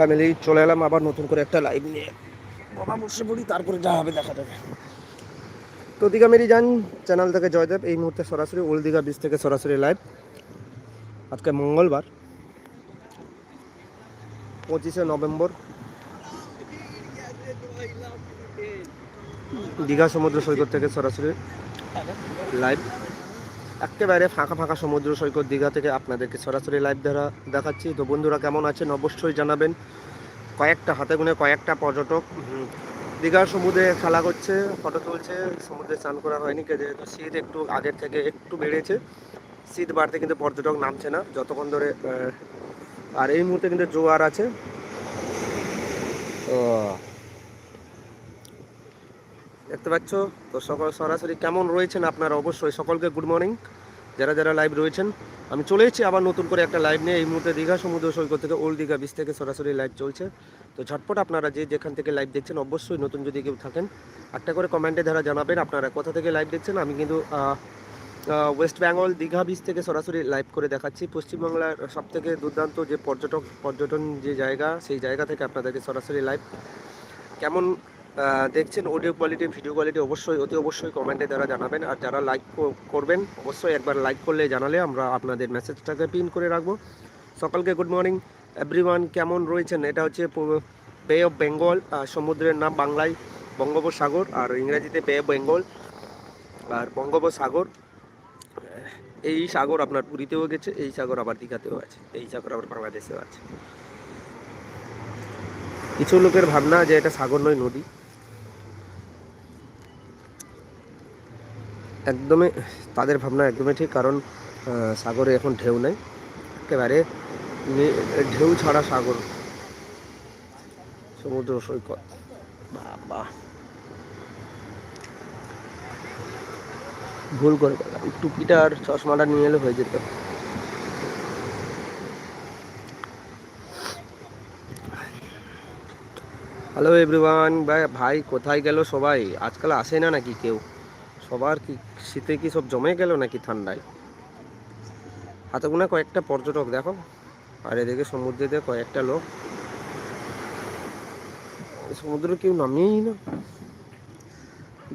Family চলে এলাম আবার নতুন করে একটা লাইভ নিয়ে। বাবা বসে পড়ি তারপরে যা হবে দেখা যাবে। তো দীঘা মেরি যান চ্যানেল থেকে জয়দেব, এই মুহূর্তে সরাসরি ওল্ড দীঘা বিচ থেকে সরাসরি লাইভ আজকে মঙ্গলবার, পঁচিশে নভেম্বর। দীঘা সমুদ্র সৈকত থেকে সরাসরি লাইভ একেবারে ফাঁকা ফাঁকা সমুদ্র সৈকত দীঘা থেকে আপনাদেরকে সরাসরি লাইভ দ্বারা দেখাচ্ছি। তো বন্ধুরা কেমন আছেন? অবশ্যই জানাবেন। কয়েকটা হাতে গুনে কয়েকটা পর্যটক। দীঘার সমুদ্রে খেলা করছে ফটো তুলছে, সমুদ্রে স্নান করা হয়নি যেহেতু শীত একটু আগের থেকে একটু বেড়েছে। শীত বাড়তে কিন্তু পর্যটক নামছে না, যতক্ষণ ধরে আর এই মুহূর্তে কিন্তু জোয়ার আছে। দেখতে পাচ্ছ, তো সকল সরাসরি কেমন রয়েছেন আপনারা? অবশ্যই সকলকে গুড মর্নিং যারা যারা লাইভ রয়েছেন, আমি চলে এসেছি আবার নতুন করে একটা লাইভ নিয়ে। এই মুহূর্তে দীঘা সমুদ্র সৈকত থেকে ওল্ড দীঘা বিচ থেকে সরাসরি লাইভ চলছে। তো ঝটপট আপনারা যে যেখান থেকে লাইভ দেখছেন, অবশ্যই নতুন যদি কেউ থাকেন, একটা করে কমেন্টে দ্বারা জানাবেন আপনারা কোথা থেকে লাইভ দেখছেন, আমি কিন্তু ওয়েস্ট বেঙ্গল দীঘা বিচ থেকে সরাসরি লাইভ করে দেখাচ্ছি। পশ্চিমবাংলার সব থেকে দুর্দান্ত যে পর্যটক, পর্যটন যে জায়গা, সেই জায়গা থেকে আপনাদেরকে সরাসরি লাইভ কেমন দেখছেন অডিও কোয়ালিটি ভিডিও কোয়ালিটি অবশ্যই, অতি অবশ্যই কমেন্টে দ্বারা জানাবেন। আর যারা লাইক করবেন, অবশ্যই একবার লাইক করলে জানালে আমরা আপনাদের মেসেজটাকে পিন করে রাখব। সকালকে গুড মর্নিং এভরিওয়ান কেমন রয়েছেন? এটা হচ্ছে বে অফ বেঙ্গল সমুদ্রের নাম বাংলায় বঙ্গোপসাগর, আর ইংরেজিতে বে অফ বেঙ্গল আর বঙ্গোপসাগর, এই সাগর আপনার পুরীতেও গেছে, এই সাগর আবার দীঘাতেও আছে, এই সাগর আবার বাংলাদেশেও আছে। কিছু লোকের ভাবনা যে এটা সাগর নয়, নদী। একদমই তাদের ভাবনা একদমই ঠিক, কারণ সাগরে এখন ঢেউ নেই। একেবারে ঢেউ ছাড়া সাগর। সমুদ্র সৈকত। বাবা। ভুল করে টুপিটা আর চশমাটা নিয়ে এলে হয়ে যেত। হ্যালো এভরিওয়ান ভাই ভাই, কোথায় গেল সবাই? আজকাল আসে না নাকি কেউ? সবার কি শীতে কি সব জমে গেল নাকি ঠান্ডায়? হাতে গোনা কয়েকটা পর্যটক, দেখো। আর এদিকে সমুদ্রে দিয়ে কয়েকটা লোক। সমুদ্র কেউ নামিয়েই না।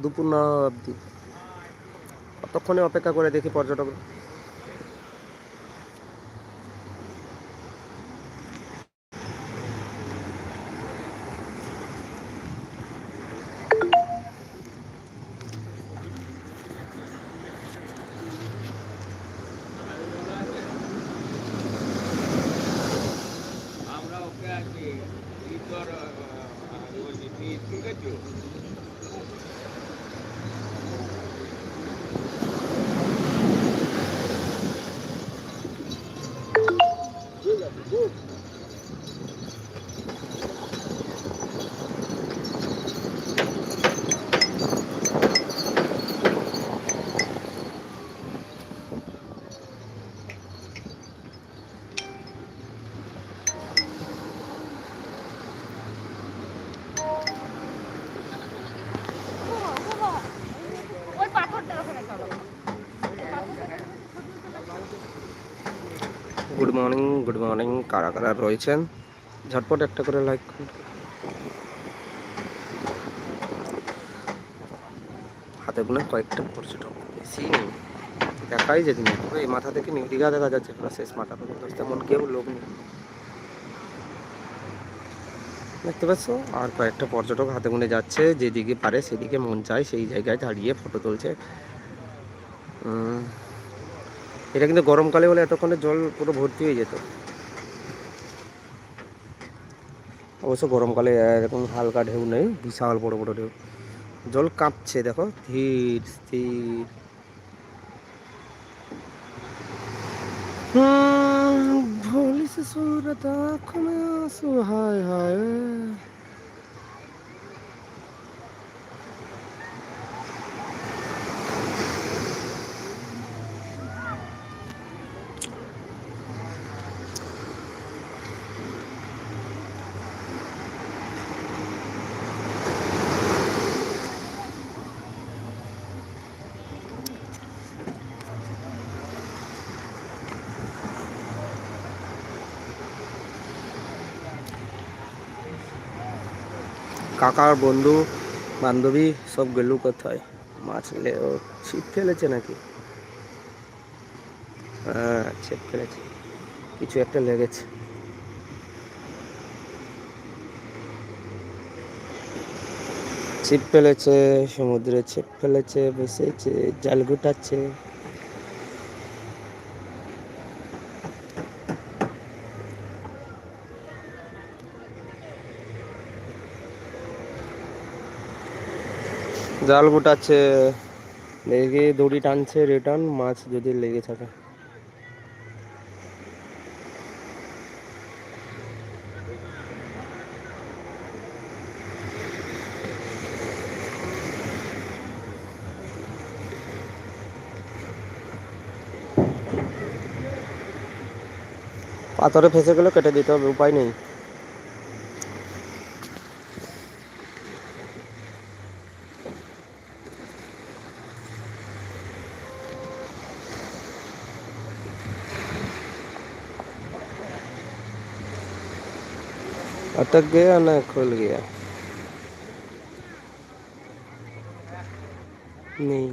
দুপুর না অবধি। অতক্ষণে অপেক্ষা করে দেখি পর্যটক আমরা ওকে আছি তোর ঠিক আছে ওই পাথরটা ওখানে চলো গুড মর্নিং গুড মর্নিং কারা কারা রয়েছেন? ঝটপট একটা করে লাইক হাতে গুনে কয়েকটা পর্যটক বেশি নেই। দেখাই যেতে নেই এই মাথা থেকে নিউ দীঘা দেখা যাচ্ছে, পুরো শেষ মাথা পর্যন্ত। তেমন কেউ লোক নেই। দেখতে পাচ্ছ? আর কয়েকটা পর্যটক হাতে গুনে যাচ্ছে, যেদিকে পারে সেদিকে মন চায়, সেই জায়গায় দাঁড়িয়ে ফটো তুলছে। এটা কিন্তু গরমকালে হলে এতক্ষণে জল পুরো ভর্তি হয়ে যেত। অবশ্য গরমকালে এরকম হালকা ঢেউ নেই, বিশাল বড় বড় ঢেউ। জল কাঁপছে, দেখো, ধীর, স্থির। ভুলিস সুরতা আখ মে আসু হায় হায়। কাকার বন্ধু, বান্ধবী সব গেল কোথায়? মাছ লে ও ছিপ ফেলেছে নাকি? হ্যাঁ ছিপ ফেলেছে। কিছু একটা লেগেছে। ছিপ ফেলেছে, সমুদ্রে ছিপ ফেলেছে বসেছে জাল গুটাচ্ছে। জাল গুটাচ্ছে। লেগে দড়ি টানছে রিটার্ন মাছ যদি লেগে থাকে। পাথরে ফেসে গেলে কেটে দিতে হবে, উপায় নেই। अटक गया ना खुल गया नहीं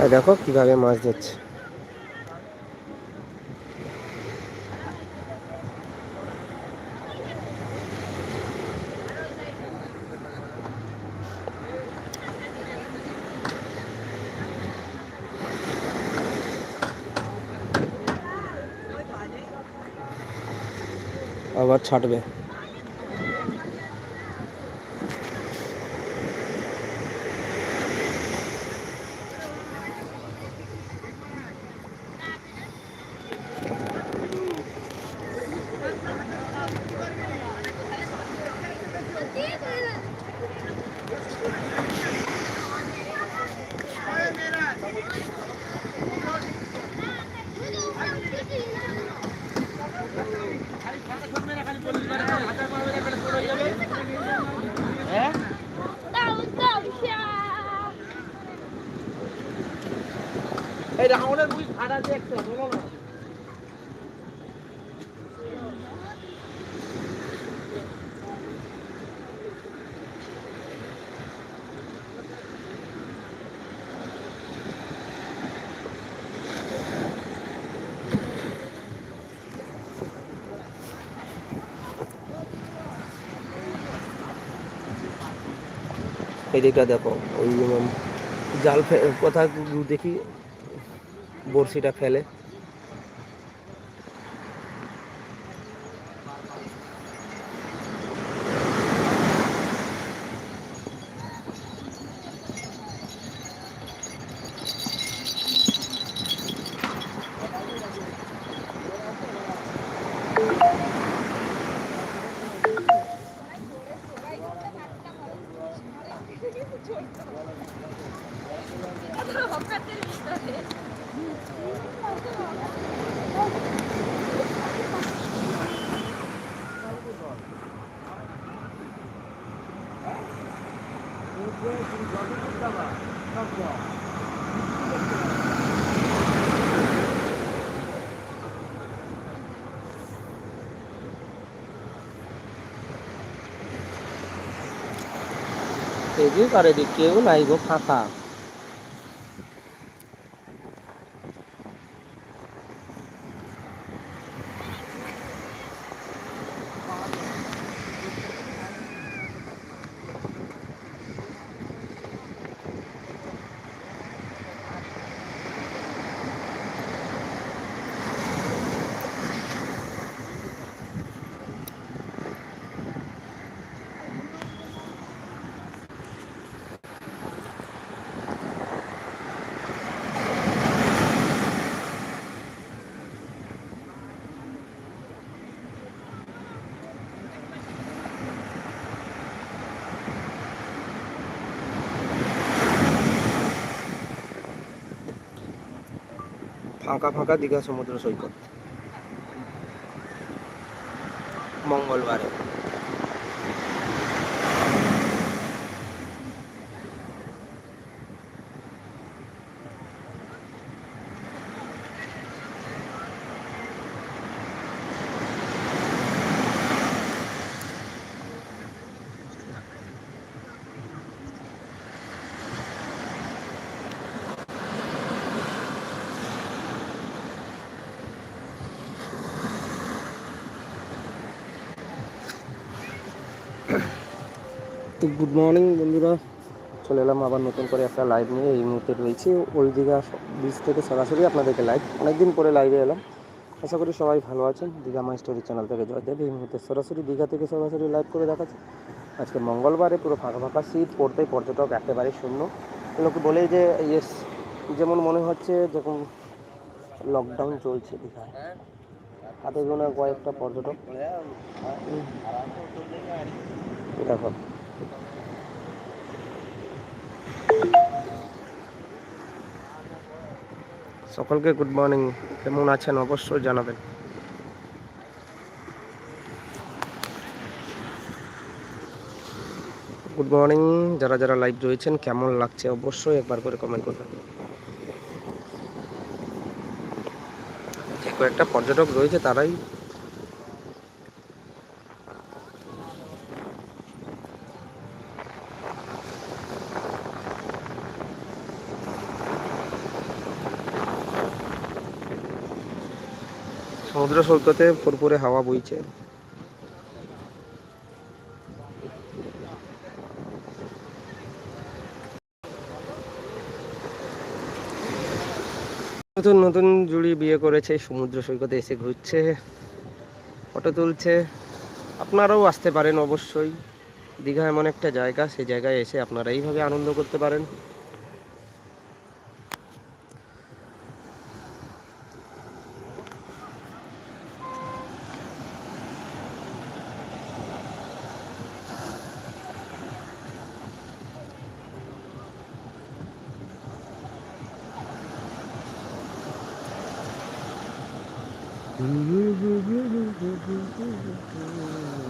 আর দেখো কিভাবে মাছ ধরছে আবার ছাড়বে। এই রাউন্ডের মুই ফাটা একটা বলো না। এদিকটা দেখো ওই জাল কোথায় দেখি? বড়শিটা ফেলে। এদিক আর এদিক কেউ নাই গো ফাঁকা। ফাঁকা ফাঁকা দীঘা সমুদ্র সৈকত। মঙ্গলবারে। তো গুড মর্নিং বন্ধুরা। চলে এলাম আবার নতুন করে একটা লাইভ নিয়ে। এই মুহূর্তে রয়েছি ওই দীঘা বিচ থেকে সরাসরি আপনাদেরকে লাইভ অনেকদিন পরে লাইভে এলাম। আশা করি সবাই ভালো আছেন। দীঘা মাই স্টোরি চ্যানেল থেকে জয়দেব এই মুহূর্তে সরাসরি দীঘা থেকে সরাসরি লাইভ করে দেখাচ্ছে। আজকে মঙ্গলবারে পুরো ফাঁকা ফাঁকা সিট পড়তেই পর্যটক একেবারে শূন্য। লোকে বলে যে ইয়েস যেমন মনে হচ্ছে যখন লকডাউন চলছে দীঘায়। হাতে গোনা কয়েকটা পর্যটক। দেখো সকলকে গুড মর্নিং কেমন আছেন অবশ্যই জানাবেন। গুড মর্নিং যারা যারা লাইভ রয়েছেন, কেমন লাগছে অবশ্যই একবার করে কমেন্ট করবেন। যে কয়েকটা পর্যটক রয়েছে, তারাই সমুদ্র সৈকতে ফুরফুরে হাওয়া বইছে। নতুন নতুন জুড়ি বিয়ে করেছে, সমুদ্র সৈকতে এসে ঘুরছে, ফটো তুলছে। আপনারাও আসতে পারেন অবশ্যই। দীঘা এমন একটা জায়গা সেই জায়গায় এসে আপনারা এইভাবে আনন্দ করতে পারেন। Thank you.